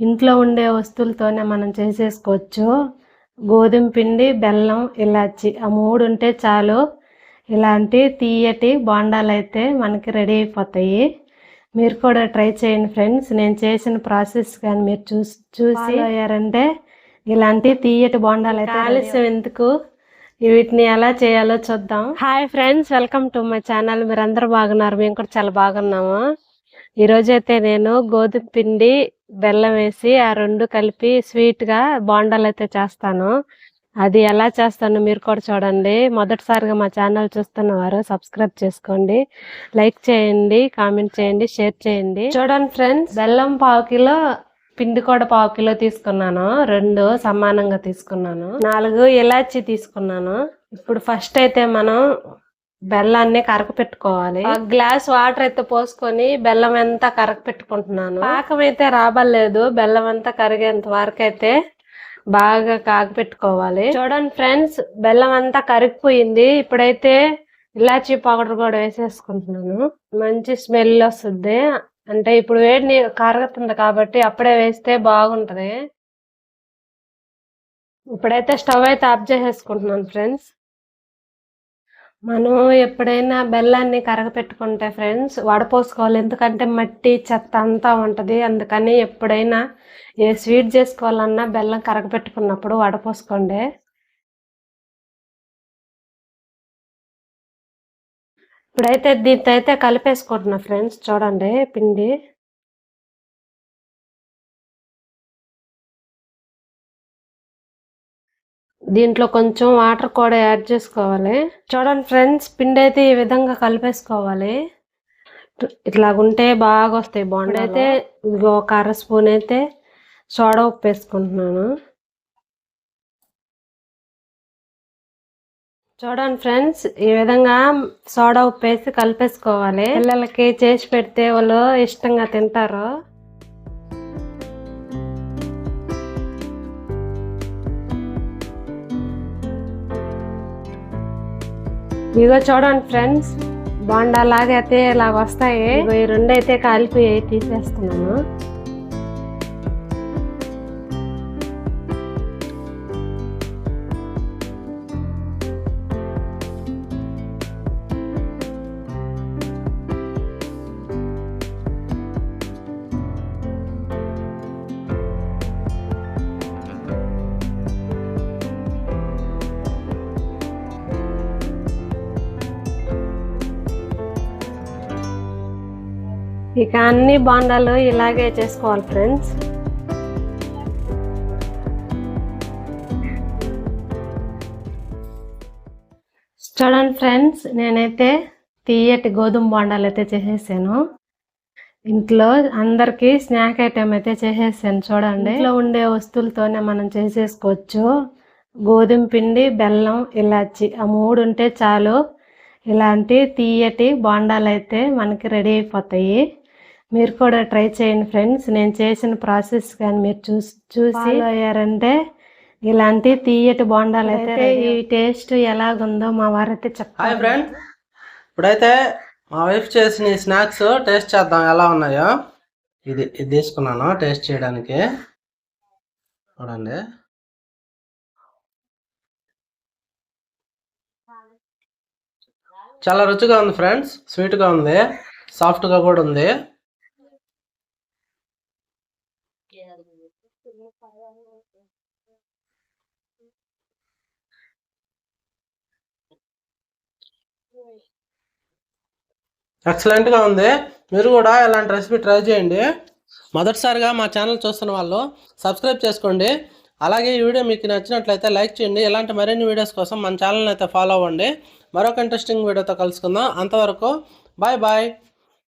ఇంట్లో ఉండే వస్తువులతోనే మనం చేసేసుకోవచ్చు. గోధుమ పిండి బెల్లం ఇలాచి ఆ మూడు ఉంటే చాలు. ఇలాంటి తీయటి బోండాలు అయితే మనకి రెడీ అయిపోతాయి. మీరు కూడా ట్రై చేయండి ఫ్రెండ్స్. నేను చేసిన ప్రాసెస్ కానీ మీరు చూసి చూసి అయ్యారంటే ఇలాంటి తీయటి బోండాలు అయితే ఆలస్యం ఎందుకు? వీటిని ఎలా చేయాలో చూద్దాం. Hi friends welcome to my channel. మీరు అందరూ బాగున్నారు. మేము కూడా చాలా బాగున్నాము. ఈ రోజు అయితే నేను గోధుమ పిండి బెల్లం వేసి ఆ రెండు కలిపి స్వీట్గా బోండాలు అయితే చేస్తాను. అది ఎలా చేస్తానో మీరు కూడా చూడండి. మొదటిసారిగా మా ఛానల్ చూస్తున్న వారు సబ్స్క్రైబ్ చేసుకోండి. లైక్ చేయండి కామెంట్ చేయండి షేర్ చేయండి. చూడండి ఫ్రెండ్స్ బెల్లం పావు కిలో పిండి కూడా పావు కిలో తీసుకున్నాను. రెండు సమానంగా తీసుకున్నాను. నాలుగు ఇలాచి తీసుకున్నాను. ఇప్పుడు ఫస్ట్ అయితే మనం బెల్లాన్ని కరక పెట్టుకోవాలి. ఒక గ్లాస్ వాటర్ అయితే పోసుకొని బెల్లం అంతా కరక పెట్టుకుంటున్నాను. పాకం అయితే రాబలేదు బెల్లం అంతా కరిగేంత వరకు అయితే బాగా కాగ పెట్టుకోవాలి. చూడండి ఫ్రెండ్స్ బెల్లం అంతా కరిగిపోయింది. ఇప్పుడైతే ఇలాచీ పౌడర్ కూడా వేసేసుకుంటున్నాను. మంచి స్మెల్ వస్తుంది. అంటే ఇప్పుడు వేడి నీరు కరుగుతుంది కాబట్టి అప్పుడే వేస్తే బాగుంటది. ఇప్పుడైతే స్టవ్ అయితే ఆఫ్ చేసేసుకుంటున్నాను ఫ్రెండ్స్. మనం ఎప్పుడైనా బెల్లాన్ని కరగపెట్టుకుంటే ఫ్రెండ్స్ వడపోసుకోవాలి. ఎందుకంటే మట్టి చెత్త అంతా ఉంటుంది. అందుకని ఎప్పుడైనా ఏ స్వీట్ చేసుకోవాలన్నా బెల్లం కరగపెట్టుకున్నప్పుడు వడపోసుకోండి. ఇప్పుడైతే దీంతో అయితే కలిపేసుకుంటున్నా ఫ్రెండ్స్. చూడండి పిండి. దీంట్లో కొంచెం వాటర్ కూడా యాడ్ చేసుకోవాలి. చూడండి ఫ్రెండ్స్ పిండి అయితే ఈ విధంగా కలిపేసుకోవాలి. ఇట్లాగుంటే బాగా వస్తాయి బాగుండి అయితే. ఇదిగో ఒక అర స్పూన్ అయితే సోడా ఉప్పు వేసుకుంటున్నాను. చూడండి ఫ్రెండ్స్ ఈ విధంగా సోడా ఉప్పు వేసి కలిపేసుకోవాలి. పిల్లలకి చేసి పెడితే వాళ్ళు ఇష్టంగా తింటారు. ఇదిగో చూడండి ఫ్రెండ్స్ బోండా లాగా అయితే ఇలాగ వస్తాయి. ఇదిగో ఈ రెండు అయితే కాలిపోయి తీసేస్తున్నాను. ఇక అన్ని బోండాలు ఇలాగే చేసుకోవాలి ఫ్రెండ్స్. చూడండి ఫ్రెండ్స్ నేనైతే తీయటి గోధుమ బోండాలు అయితే చేసేసాను. ఇంట్లో అందరికి స్నాక్ ఐటెం అయితే చేసేసాను చూడండి. ఇంట్లో ఉండే వస్తువులతోనే మనం చేసేసుకోవచ్చు. గోధుమ పిండి బెల్లం ఇలాచి ఆ మూడు ఉంటే చాలు. ఇలాంటి తీయటి బోండాలు అయితే మనకి రెడీ అయిపోతాయి. మీరు కూడా ట్రై చేయండి ఫ్రెండ్స్. నేను చేసిన ప్రాసెస్ కానీ మీరు చూసి చూసి అయ్యారంటే ఇలాంటి తీయటి బోండాలు అయితే ఈ టేస్ట్ ఎలాగుందో మా వారైతే హాయ్ చెప్పాలి ఫ్రెండ్. ఇప్పుడైతే మా వైఫ్ చేసిన ఈ స్నాక్స్ టేస్ట్ చేద్దాం. ఎలా ఉన్నాయో. ఇది ఇది తీసుకున్నాను టేస్ట్ చేయడానికి. చూడండి. చాలా రుచిగా ఉంది ఫ్రెండ్స్. స్వీట్గా ఉంది. సాఫ్ట్గా కూడా ఉంది. ఎక్సలెంట్గా ఉంది. మీరు కూడా ఇలాంటి రెసిపీ ట్రై చేయండి. మొదటిసారిగా మా ఛానల్ చూస్తున్న వాళ్ళు సబ్స్క్రైబ్ చేసుకోండి. అలాగే ఈ వీడియో మీకు నచ్చినట్లయితే లైక్ చేయండి. ఇలాంటి మరిన్ని వీడియోస్ కోసం మన ఛానల్ని అయితే ఫాలో అవ్వండి. మరొక ఇంట్రెస్టింగ్ వీడియోతో కలుసుకుందాం. అంతవరకు బాయ్ బాయ్